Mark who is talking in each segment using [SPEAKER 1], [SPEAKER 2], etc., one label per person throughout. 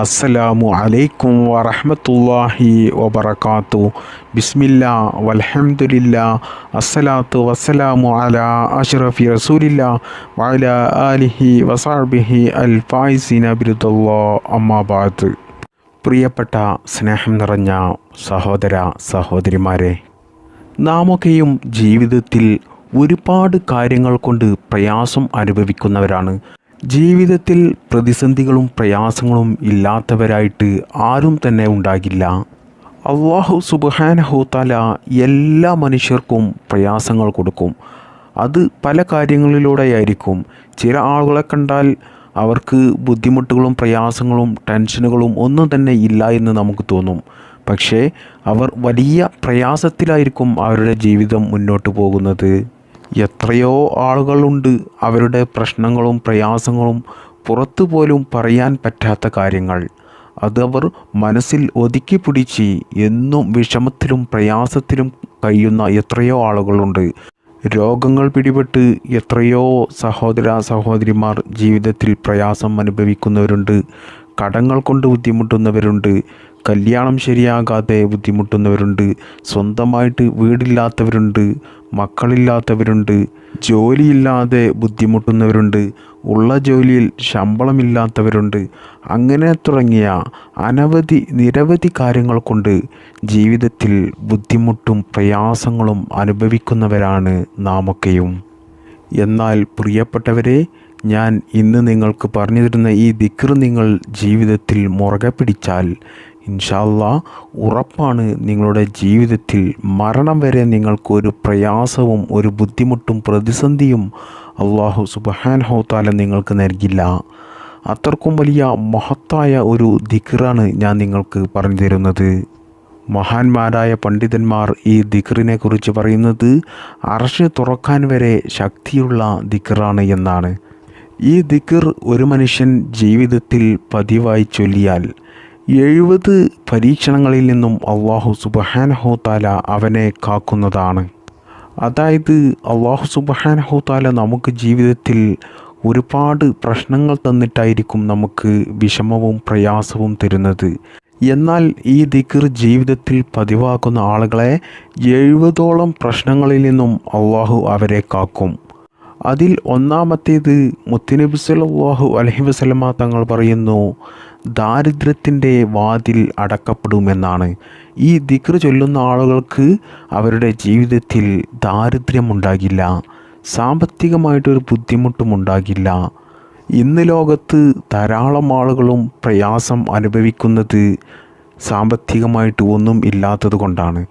[SPEAKER 1] അസ്സലാമു അലൈക്കും വറഹ്മത്തുള്ളാഹി വബറകാത്തു. ബിസ്മില്ല വൽഹംദുലില്ല. അസ്സലാത്തു വസ്സലാമു അലാ അഷ്റഫി റസൂലില്ല. വഅലാ ആലിഹി വസാബിഹി അൽ ഫായിസിന അമ്മാ അമ്മാബാദ് പ്രിയപ്പെട്ട സ്നേഹം നിറഞ്ഞ സഹോദര സഹോദരിമാരെ നാമൊക്കെയും ജീവിതത്തിൽ ഒരുപാട് കാര്യങ്ങൾ കൊണ്ട് പ്രയാസം അനുഭവിക്കുന്നവരാണ് ജീവിതത്തിൽ പ്രതിസന്ധികളും പ്രയാസങ്ങളും ഇല്ലാത്തവരായിട്ട് ആരും തന്നെ ഉണ്ടാകില്ല. അള്ളാഹു സുബാനഹുത്താല എല്ലാ മനുഷ്യർക്കും പ്രയാസങ്ങൾ കൊടുക്കും. അത് പല കാര്യങ്ങളിലൂടെയായിരിക്കും. ചില ആളുകളെ കണ്ടാൽ അവർക്ക് ബുദ്ധിമുട്ടുകളും പ്രയാസങ്ങളും ടെൻഷനുകളും ഒന്നും തന്നെ ഇല്ല എന്ന് നമുക്ക് തോന്നും. പക്ഷേ അവർ വലിയ പ്രയാസത്തിലായിരിക്കും അവരുടെ ജീവിതം മുന്നോട്ട് പോകുന്നത്. എത്രയോ ആളുകളുണ്ട് അവരുടെ പ്രശ്നങ്ങളും പ്രയാസങ്ങളും പുറത്തു പോലും പറയാൻ പറ്റാത്ത കാര്യങ്ങൾ. അതവർ മനസ്സിൽ ഒതുക്കി പിടിച്ച് എന്നും വിഷമത്തിലും പ്രയാസത്തിലും കഴിയുന്ന എത്രയോ ആളുകളുണ്ട്. രോഗങ്ങൾ പിടിപെട്ട് എത്രയോ സഹോദര സഹോദരിമാർ ജീവിതത്തിൽ പ്രയാസം അനുഭവിക്കുന്നവരുണ്ട്. കടങ്ങൾ കൊണ്ട് ബുദ്ധിമുട്ടുന്നവരുണ്ട്. കല്യാണം ശരിയാകാതെ ബുദ്ധിമുട്ടുന്നവരുണ്ട്. സ്വന്തമായിട്ട് വീടില്ലാത്തവരുണ്ട്. മക്കളില്ലാത്തവരുണ്ട്. ജോലിയില്ലാതെ ബുദ്ധിമുട്ടുന്നവരുണ്ട്. ഉള്ള ജോലിയിൽ ശമ്പളമില്ലാത്തവരുണ്ട്. അങ്ങനെ തുടങ്ങിയ അനവധി നിരവധി കാര്യങ്ങൾ കൊണ്ട് ജീവിതത്തിൽ ബുദ്ധിമുട്ടും പ്രയാസങ്ങളും അനുഭവിക്കുന്നവരാണ് നാമൊക്കെയും. എന്നാൽ പ്രിയപ്പെട്ടവരെ ഞാൻ ഇന്ന് നിങ്ങൾക്ക് പറഞ്ഞു തരുന്ന ഈ ദിക്ർ നിങ്ങൾ ജീവിതത്തിൽ മുറുകെ പിടിച്ചാൽ ഇൻഷാല്ല ഉറപ്പാണ് നിങ്ങളുടെ ജീവിതത്തിൽ മരണം വരെ നിങ്ങൾക്കൊരു പ്രയാസവും ഒരു ബുദ്ധിമുട്ടും പ്രതിസന്ധിയും അള്ളാഹു സുബഹാൻഹോത്താല നിങ്ങൾക്ക് നൽകില്ല. അത്രക്കും വലിയ മഹത്തായ ഒരു ദിക്റാണ് ഞാൻ നിങ്ങൾക്ക് പറഞ്ഞു തരുന്നത് മഹാന്മാരായ പണ്ഡിതന്മാർ ഈ ദിക്റിനെ കുറിച്ച് പറയുന്നത് അർഷ് തുറക്കാൻ വരെ ശക്തിയുള്ള ദിക്റാണ് എന്നാണ്. ഈ ദിക്ർ ഒരു മനുഷ്യൻ ജീവിതത്തിൽ പതിവായി ചൊല്ലിയാൽ എഴുപത് പരീക്ഷണങ്ങളിൽ നിന്നും അള്ളാഹു സുബഹാനഹോത്താല അവനെ കാക്കുന്നതാണ്. അതായത് അള്ളാഹു സുബഹാനഹോത്താല നമുക്ക് ജീവിതത്തിൽ ഒരുപാട് പ്രശ്നങ്ങൾ തന്നിട്ടായിരിക്കും നമുക്ക് വിഷമവും പ്രയാസവും തരുന്നത്. എന്നാൽ ഈ ദിക്കർ ജീവിതത്തിൽ പതിവാക്കുന്ന ആളുകളെ എഴുപതോളം പ്രശ്നങ്ങളിൽ നിന്നും അള്ളാഹു അവരെ കാക്കും. അതിൽ ഒന്നാമത്തേത് മുത്തുനബി സല്ലല്ലാഹു അലഹി വസല്ലമ തങ്ങൾ പറയുന്നു ദാരിദ്ര്യത്തിന്റെ വാതിൽ അടക്കപ്പെടുമെന്നാണ്. ഈ ദിക്ർ ചൊല്ലുന്ന ആളുകൾക്ക് അവരുടെ ജീവിതത്തിൽ ദാരിദ്ര്യമുണ്ടാകില്ല. സാമ്പത്തികമായിട്ടൊരു ബുദ്ധിമുട്ടും ഉണ്ടാകില്ല ഇന്ന് ലോകത്ത് ധാരാളം ആളുകളും പ്രയാസം അനുഭവിക്കുന്നത് സാമ്പത്തികമായിട്ട് ഒന്നും ഇല്ലാത്തത് കൊണ്ടാണ്.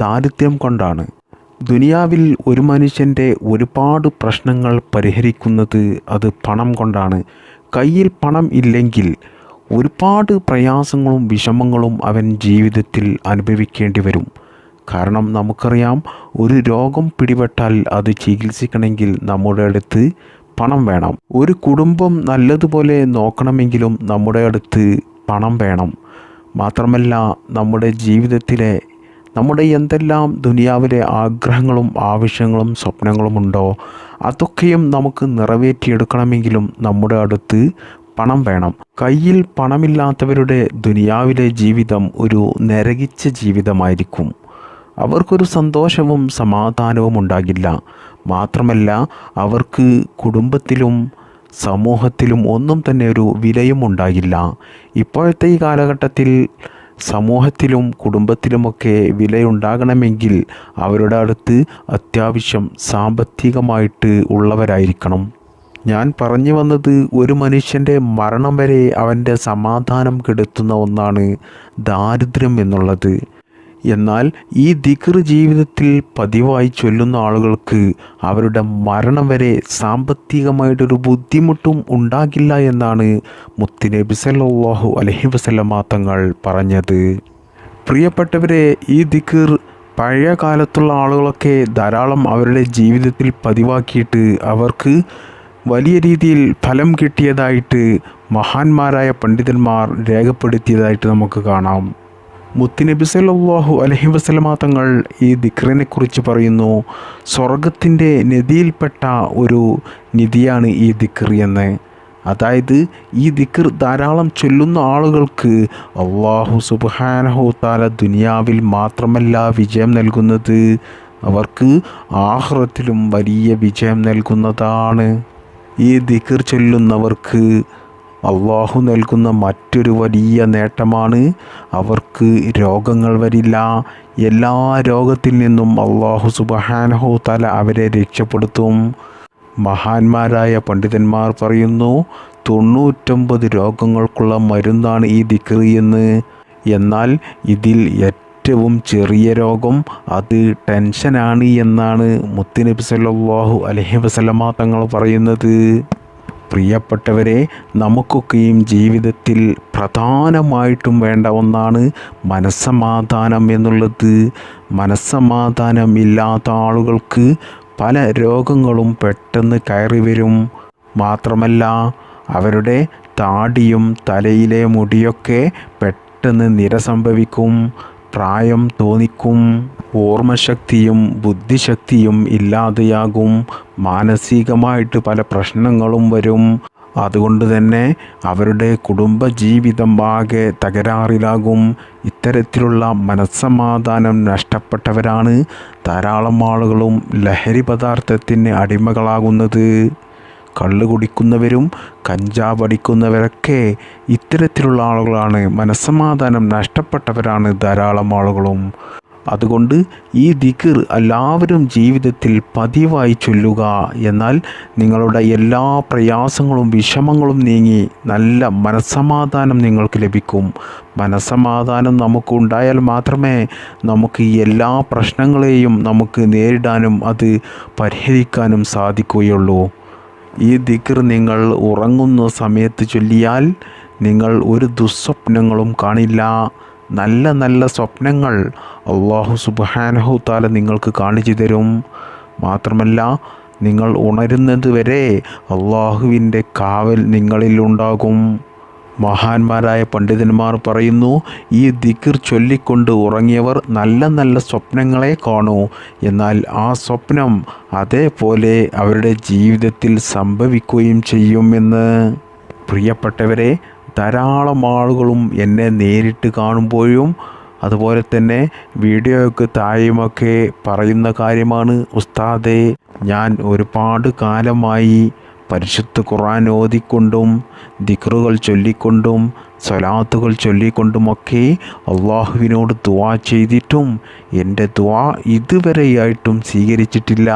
[SPEAKER 1] ദാരിദ്ര്യം കൊണ്ടാണ്. ദുനിയാവിൽ ഒരു മനുഷ്യന്റെ ഒരുപാട് പ്രശ്നങ്ങൾ പരിഹരിക്കുന്നത് അത് പണം കൊണ്ടാണ്. കയ്യിൽ പണം ഇല്ലെങ്കിൽ ഒരുപാട് പ്രയാസങ്ങളും വിഷമങ്ങളും അവൻ ജീവിതത്തിൽ അനുഭവിക്കേണ്ടി വരും. കാരണം നമുക്കറിയാം ഒരു രോഗം പിടിപെട്ടാൽ അത് ചികിത്സിക്കണമെങ്കിൽ നമ്മുടെ അടുത്ത് പണം വേണം. ഒരു കുടുംബം നല്ലതുപോലെ നോക്കണമെങ്കിലും നമ്മുടെ അടുത്ത് പണം വേണം. മാത്രമല്ല നമ്മുടെ ജീവിതത്തിലെ നമ്മുടെ എന്തെല്ലാം ദുനിയാവിലെ ആഗ്രഹങ്ങളും ആവശ്യങ്ങളും സ്വപ്നങ്ങളുമുണ്ടോ അതൊക്കെയും നമുക്ക് നിറവേറ്റിയെടുക്കണമെങ്കിലും നമ്മുടെ അടുത്ത് പണം വേണം. കയ്യിൽ പണമില്ലാത്തവരുടെ ദുനിയാവിലെ ജീവിതം ഒരു നരകിച്ച ജീവിതമായിരിക്കും. അവർക്കൊരു സന്തോഷവും സമാധാനവും ഉണ്ടാകില്ല. മാത്രമല്ല അവർക്ക് കുടുംബത്തിലും സമൂഹത്തിലും ഒന്നും തന്നെ ഒരു വിലയും ഉണ്ടാകില്ല. ഇപ്പോഴത്തെ ഈ കാലഘട്ടത്തിൽ സമൂഹത്തിലും കുടുംബത്തിലുമൊക്കെ വിലയുണ്ടാകണമെങ്കിൽ അവരുടെ അടുത്ത് അത്യാവശ്യം സാമ്പത്തികമായിട്ട് ഉള്ളവരായിരിക്കണം. ഞാൻ പറഞ്ഞു വന്നത് ഒരു മനുഷ്യന്റെ മരണം വരെ അവന്റെ സമാധാനം കെടുത്തുന്ന ഒന്നാണ് ദാരിദ്ര്യം എന്നുള്ളത്. എന്നാൽ ഈ ദിക്ർ ജീവിതത്തിൽ പതിവായി ചൊല്ലുന്ന ആളുകൾക്ക് അവരുടെ മരണം വരെ സാമ്പത്തികമായിട്ടൊരു ബുദ്ധിമുട്ടും ഉണ്ടാകില്ല എന്നാണ് മുത്തുനബി സല്ലല്ലാഹു അലഹി വസല്ലമ തങ്ങൾ പറഞ്ഞത്. പ്രിയപ്പെട്ടവരെ ഈ ദിക്ർ പഴയ കാലത്തുള്ള ആളുകളൊക്കെ ധാരാളം അവരുടെ ജീവിതത്തിൽ പതിവാക്കിയിട്ട് അവർക്ക് വലിയ രീതിയിൽ ഫലം കിട്ടിയതായിട്ട് മഹാന്മാരായ പണ്ഡിതന്മാർ രേഖപ്പെടുത്തിയതായിട്ട് നമുക്ക് കാണാം. മുത്തുനബി സല്ലല്ലാഹു അലഹി വസല്ലമ തങ്ങൾ ഈ ദിക്റിനെ കുറിച്ച് പറയുന്നു സ്വർഗത്തിന്റെ നിധിയിൽപ്പെട്ട ഒരു നിധിയാണ് ഈ ദിക്ർ എന്ന്. അതായത് ഈ ദിക്ർ ധാരാളം ചൊല്ലുന്ന ആളുകൾക്ക് അള്ളാഹു സുബാനഹു താല ദുനിയാവിൽ മാത്രമല്ല വിജയം നൽകുന്നത്. അവർക്ക് ആഹ്റത്തിലും വലിയ വിജയം നൽകുന്നതാണ്. ഈ ദിക്കർ ചൊല്ലുന്നവർക്ക് അള്ളാഹു നൽകുന്ന മറ്റൊരു വലിയ നേട്ടമാണ്. അവർക്ക് രോഗങ്ങൾ വരില്ല. എല്ലാ രോഗത്തിൽ നിന്നും അള്ളാഹു സുബഹാനഹു തല അവരെ രക്ഷപ്പെടുത്തും. മഹാന്മാരായ പണ്ഡിതന്മാർ പറയുന്നു തൊണ്ണൂറ്റൊമ്പത് രോഗങ്ങൾക്കുള്ള മരുന്നാണ് ഈ ദിക്റി എന്ന്. എന്നാൽ ഇതിൽ ഏറ്റവും ചെറിയ രോഗം അത് ടെൻഷനാണ് എന്നാണ് മുത്തുനബി സല്ലാഹു അലഹി വസല്ലമ തങ്ങൾ പറയുന്നത്. പ്രിയപ്പെട്ടവരെ നമുക്കൊക്കെയും ജീവിതത്തിൽ പ്രധാനമായിട്ടും വേണ്ട ഒന്നാണ് മനസ്സമാധാനം എന്നുള്ളത്. മനസ്സമാധാനം ഇല്ലാത്ത ആളുകൾക്ക് പല രോഗങ്ങളും പെട്ടെന്ന് കയറി വരും. മാത്രമല്ല അവരുടെ താടിയും തലയിലെ മുടിയൊക്കെ പെട്ടെന്ന് നിര സംഭവിക്കും. പ്രായം തോന്നിക്കും ഓർമ്മശക്തിയും ബുദ്ധിശക്തിയും ഇല്ലാതെയാകും മാനസികമായിട്ട് പല പ്രശ്നങ്ങളും വരും. അതുകൊണ്ട് തന്നെ അവരുടെ കുടുംബജീവിതം ആകെ തകരാറിലാകും. ഇത്തരത്തിലുള്ള മനസ്സമാധാനം നഷ്ടപ്പെട്ടവരാണ് ധാരാളം ആളുകളും ലഹരി പദാർത്ഥത്തിന് അടിമകളാകുന്നത്. കള്ള് കുടിക്കുന്നവരും കഞ്ചാവ് അടിക്കുന്നവരൊക്കെ ഇത്തരത്തിലുള്ള ആളുകളാണ്. മനസ്സമാധാനം നഷ്ടപ്പെട്ടവരാണ് ധാരാളം ആളുകളും. അതുകൊണ്ട് ഈ ദിക്ർ എല്ലാവരും ജീവിതത്തിൽ പതിവായി ചൊല്ലുക. എന്നാൽ നിങ്ങളുടെ എല്ലാ പ്രയാസങ്ങളും വിഷമങ്ങളും നീങ്ങി നല്ല മനസ്സമാധാനം നിങ്ങൾക്ക് ലഭിക്കും. മനസ്സമാധാനം നമുക്ക് ഉണ്ടായാൽ മാത്രമേ നമുക്ക് എല്ലാ പ്രശ്നങ്ങളെയും നമുക്ക് നേരിടാനും അത് പരിഹരിക്കാനും സാധിക്കുകയുള്ളൂ. ഈ ദിക്ർ നിങ്ങൾ ഉറങ്ങുന്ന സമയത്ത് ചൊല്ലിയാൽ നിങ്ങൾ ഒരു ദുസ്വപ്നങ്ങളും കാണില്ല. നല്ല നല്ല സ്വപ്നങ്ങൾ അള്ളാഹു സുബാനഹു താല നിങ്ങൾക്ക് കാണിച്ചു തരും. മാത്രമല്ല നിങ്ങൾ ഉണരുന്നത് വരെ അള്ളാഹുവിന്റെ കാവൽ നിങ്ങളിൽ ഉണ്ടാകും. മഹാന്മാരായ പണ്ഡിതന്മാർ പറയുന്നു ഈ ദിക്കിർ ചൊല്ലിക്കൊണ്ട് ഉറങ്ങിയവർ നല്ല നല്ല സ്വപ്നങ്ങളെ കാണൂ. എന്നാൽ ആ സ്വപ്നം അതേപോലെ അവരുടെ ജീവിതത്തിൽ സംഭവിക്കുകയും ചെയ്യുമെന്ന് പ്രിയപ്പെട്ടവരെ ധാരാളം ആളുകളും എന്നെ നേരിട്ട് കാണുമ്പോഴും അതുപോലെ തന്നെ വീഡിയോയ്ക്ക് താഴെയുമൊക്കെ പറയുന്ന കാര്യമാണ് ഉസ്താദെ ഞാൻ ഒരുപാട് കാലമായി പരിശുദ്ധ ഖുർആൻ ഓതിക്കൊണ്ടും ദിക്റുകൾ ചൊല്ലിക്കൊണ്ടും സ്വലാത്തുകൾ ചൊല്ലിക്കൊണ്ടുമൊക്കെ അള്ളാഹുവിനോട് ദുവാ ചെയ്തിട്ടും എന്റെ ദുവാ ഇതുവരെയായിട്ടും സ്വീകരിച്ചിട്ടില്ല.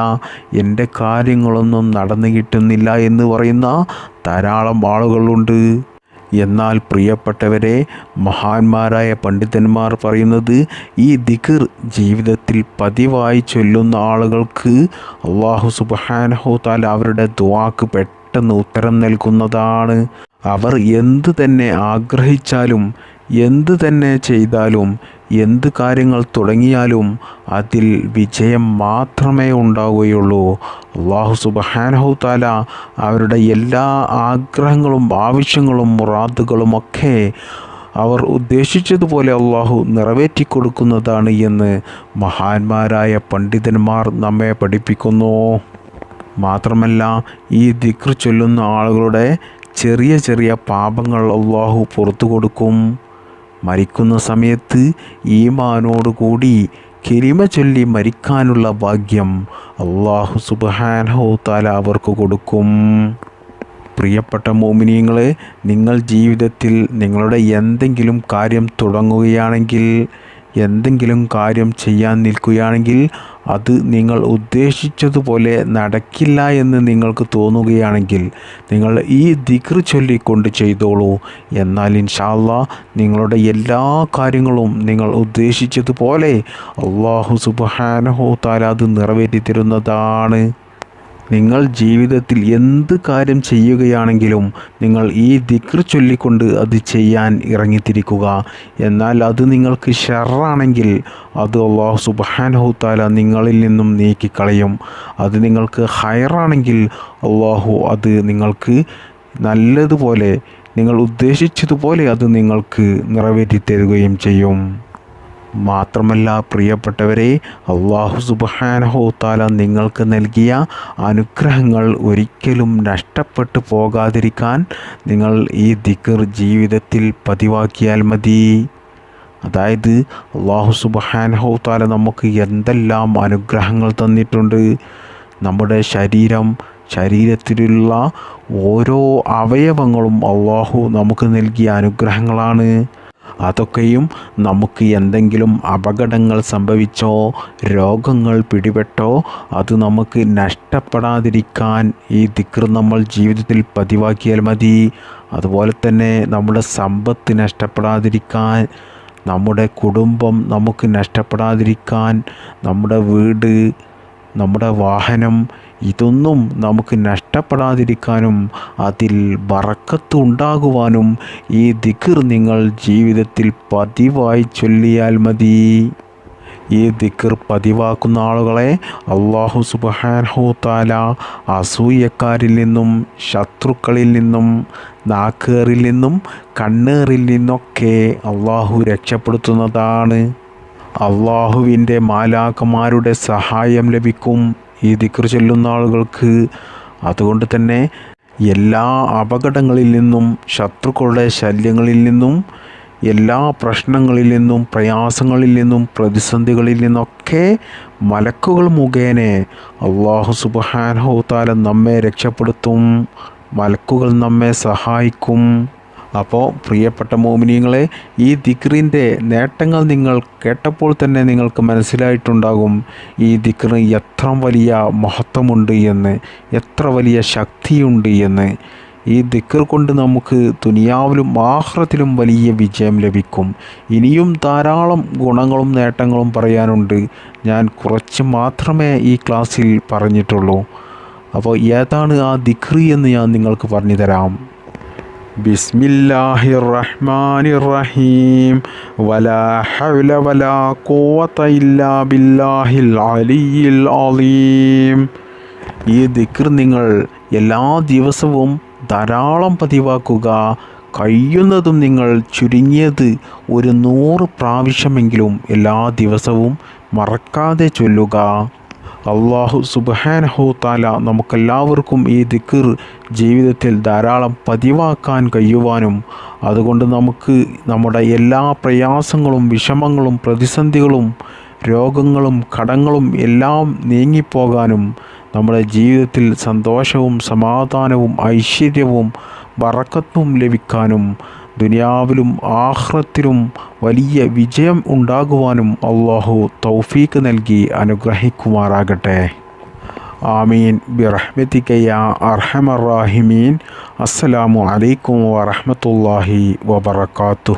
[SPEAKER 1] എന്റെ കാര്യങ്ങളൊന്നും നടന്നു കിട്ടുന്നില്ല എന്ന് പറയുന്ന ധാരാളം ആളുകളുണ്ട്. എന്നാൽ പ്രിയപ്പെട്ടവരെ മഹാന്മാരായ പണ്ഡിതന്മാർ പറയുന്നത് ഈ ദിഖർ ജീവിതത്തിൽ പതിവായി ചൊല്ലുന്ന ആളുകൾക്ക് അള്ളാഹു സുബാനഹു താല അവരുടെ ദുവാക്ക് പെട്ടെന്ന് ഉത്തരം നൽകുന്നതാണ്. അവർ എന്തു തന്നെ ആഗ്രഹിച്ചാലും എന്തു തന്നെ ചെയ്താലും എന്ത് കാര്യങ്ങൾ തുടങ്ങിയാലും അതിൽ വിജയം മാത്രമേ ഉണ്ടാവുകയുള്ളൂ. അള്ളാഹു സുബഹാനഹു താല അവരുടെ എല്ലാ ആഗ്രഹങ്ങളും ആവശ്യങ്ങളും മുറാദുകളുമൊക്കെ അവർ ഉദ്ദേശിച്ചതുപോലെ അള്ളാഹു നിറവേറ്റി കൊടുക്കുന്നതാണ് എന്ന് മഹാന്മാരായ പണ്ഡിതന്മാർ നമ്മെ പഠിപ്പിക്കുന്നു. മാത്രമല്ല ഈ ദിക്ർ ചൊല്ലുന്ന ആളുകളുടെ ചെറിയ ചെറിയ പാപങ്ങൾ അള്ളാഹു പുറത്തു കൊടുക്കും മരിക്കുന്ന സമയത്ത് ഈമാനോടുകൂടി കിരിമ ചൊല്ലി മരിക്കാനുള്ള ഭാഗ്യം അള്ളാഹു സുബാനഹു താല അവർക്ക് കൊടുക്കും. പ്രിയപ്പെട്ട മോമിനിയങ്ങളെ നിങ്ങൾ ജീവിതത്തിൽ നിങ്ങളുടെ എന്തെങ്കിലും കാര്യം തുടങ്ങുകയാണെങ്കിൽ എന്തെങ്കിലും കാര്യം ചെയ്യാൻ നിൽക്കുകയാണെങ്കിൽ അത് നിങ്ങൾ ഉദ്ദേശിച്ചതുപോലെ നടക്കില്ല എന്ന് നിങ്ങൾക്ക് തോന്നുകയാണെങ്കിൽ നിങ്ങൾ ഈ ദിക്ർ ചൊല്ലിക്കൊണ്ട് ചെയ്തോളൂ. എന്നാൽ ഇൻഷാല്ല നിങ്ങളുടെ എല്ലാ കാര്യങ്ങളും നിങ്ങൾ ഉദ്ദേശിച്ചതുപോലെ അള്ളാഹു സുബാനഹോ താല അത് നിറവേറ്റി തരുന്നതാണ് നിങ്ങൾ ജീവിതത്തിൽ എന്ത് കാര്യം ചെയ്യുകയാണെങ്കിലും നിങ്ങൾ ഈ ദിക്ർ ചൊല്ലിക്കൊണ്ട് അത് ചെയ്യാൻ ഇറങ്ങിത്തിരിക്കുക. എന്നാൽ അത് നിങ്ങൾക്ക് ഷെറാണെങ്കിൽ അത് അള്ളാഹു സുബാനഹുത്താല നിങ്ങളിൽ നിന്നും നീക്കിക്കളയും. അത് നിങ്ങൾക്ക് ഹയറാണെങ്കിൽ അള്ളാഹു അത് നിങ്ങൾക്ക് നല്ലതുപോലെ നിങ്ങൾ ഉദ്ദേശിച്ചതുപോലെ അത് നിങ്ങൾക്ക് നിറവേറ്റി തരുകയും ചെയ്യും. മാത്രമല്ല പ്രിയപ്പെട്ടവരെ അള്ളാഹു സുബാനഹോത്താല നിങ്ങൾക്ക് നൽകിയ അനുഗ്രഹങ്ങൾ ഒരിക്കലും നഷ്ടപ്പെട്ടു പോകാതിരിക്കാൻ നിങ്ങൾ ഈ ദിക്കർ ജീവിതത്തിൽ പതിവാക്കിയാൽ മതി. അതായത് അള്ളാഹു സുബാനഹോത്താല നമുക്ക് എന്തെല്ലാം അനുഗ്രഹങ്ങൾ തന്നിട്ടുണ്ട്. നമ്മുടെ ശരീരം ശരീരത്തിലുള്ള ഓരോ അവയവങ്ങളും അള്ളാഹു നമുക്ക് നൽകിയ അനുഗ്രഹങ്ങളാണ്. അതൊക്കെയും നമുക്ക് എന്തെങ്കിലും അപകടങ്ങൾ സംഭവിച്ചോ രോഗങ്ങൾ പിടിപെട്ടോ അത് നമുക്ക് നഷ്ടപ്പെടാതിരിക്കാൻ ഈ ദിക്ർ നമ്മൾ ജീവിതത്തിൽ പതിവാക്കിയാൽ മതി. അതുപോലെ തന്നെ നമ്മുടെ സമ്പത്ത് നഷ്ടപ്പെടാതിരിക്കാൻ നമ്മുടെ കുടുംബം നമുക്ക് നഷ്ടപ്പെടാതിരിക്കാൻ നമ്മുടെ വീട് നമ്മുടെ വാഹനം ഇതൊന്നും നമുക്ക് നഷ്ടപ്പെടാതിരിക്കാനും അതിൽ വറക്കത്ത് ഉണ്ടാകുവാനും ഈ ദിക്കർ നിങ്ങൾ ജീവിതത്തിൽ പതിവായി ചൊല്ലിയാൽ മതി. ഈ ദിക്കർ പതിവാക്കുന്ന ആളുകളെ അള്ളാഹു സുബാൻഹുത്താല അസൂയക്കാരിൽ നിന്നും ശത്രുക്കളിൽ നിന്നും നാക്കേറിൽ നിന്നും കണ്ണേറിൽ നിന്നൊക്കെ അള്ളാഹു രക്ഷപ്പെടുത്തുന്നതാണ്. അള്ളാഹുവിന്റെ മാലാക്കന്മാരുടെ സഹായം ലഭിക്കും. ഈ ദിക്ർ ചൊല്ലുന്ന ആളുകൾക്ക്. അതുകൊണ്ട് തന്നെ എല്ലാ അപകടങ്ങളിൽ നിന്നും ശത്രുക്കളുടെ ശല്യങ്ങളിൽ നിന്നും എല്ലാ പ്രശ്നങ്ങളിൽ നിന്നും പ്രയാസങ്ങളിൽ നിന്നും പ്രതിസന്ധികളിൽ നിന്നൊക്കെ മലക്കുകൾ മുഖേന അള്ളാഹു സുബാനഹുത്താല നമ്മെ രക്ഷപ്പെടുത്തും മലക്കുകൾ നമ്മെ സഹായിക്കും. അപ്പോൾ പ്രിയപ്പെട്ട മോമിനിയങ്ങളെ ഈ ദിക്റിന്റെ നേട്ടങ്ങൾ നിങ്ങൾ കേട്ടപ്പോൾ തന്നെ നിങ്ങൾക്ക് മനസ്സിലായിട്ടുണ്ടാകും ഈ ദിക്റിന് എത്ര വലിയ മഹത്വമുണ്ട് എന്ന് എത്ര വലിയ ശക്തിയുണ്ട് എന്ന്. ഈ ദിക്കർ കൊണ്ട് നമുക്ക് ദുനിയാവിലും ആഹ്റത്തിലും വലിയ വിജയം ലഭിക്കും. ഇനിയും ധാരാളം ഗുണങ്ങളും നേട്ടങ്ങളും പറയാനുണ്ട്. ഞാൻ കുറച്ച് മാത്രമേ ഈ ക്ലാസ്സിൽ പറഞ്ഞിട്ടുള്ളൂ. അപ്പോൾ ഏതാണ് ആ ദിക്രി എന്ന് ഞാൻ നിങ്ങൾക്ക് പറഞ്ഞു തരാം ബിസ്മില്ലാഹിർ റഹ്മാനിർ റഹീം വലാ ഹൗല വലാ ഖുവത ഇല്ലാ ബില്ലാഹിൽ അലിയിൽ അലീം. ഈ ദിക്ർ നിങ്ങൾ എല്ലാ ദിവസവും ധാരാളം പതിവാക്കുക. കഴിയുന്നതും നിങ്ങൾ ചുരുങ്ങിയത് ഒരു നൂറ് പ്രാവശ്യമെങ്കിലും എല്ലാ ദിവസവും മറക്കാതെ ചൊല്ലുക. അള്ളാഹു സുബാനഹു താല നമുക്കെല്ലാവർക്കും ഈ ദിക്കർ ജീവിതത്തിൽ ധാരാളം പതിവാക്കാൻ കഴിയുവാനും അതുകൊണ്ട് നമുക്ക് നമ്മുടെ എല്ലാ പ്രയാസങ്ങളും വിഷമങ്ങളും പ്രതിസന്ധികളും രോഗങ്ങളും കടങ്ങളും എല്ലാം നീങ്ങിപ്പോകാനും നമ്മുടെ ജീവിതത്തിൽ സന്തോഷവും സമാധാനവും ഐശ്വര്യവും വറക്കത്തും ലഭിക്കാനും ദുനിയാവിലും ആഹ്റത്തിലും വലിയ വിജയം ഉണ്ടാകുവാനും അള്ളാഹു തൗഫീക്ക് നൽകി അനുഗ്രഹിക്കുമാറാകട്ടെ. ആമീൻ. ബിറഹ്മത്തിക്കയ്യ അർഹമറാഹിമീൻ അസ്സലാമു അലൈക്കും വറഹമത്തല്ലാഹി വബർക്കാത്തു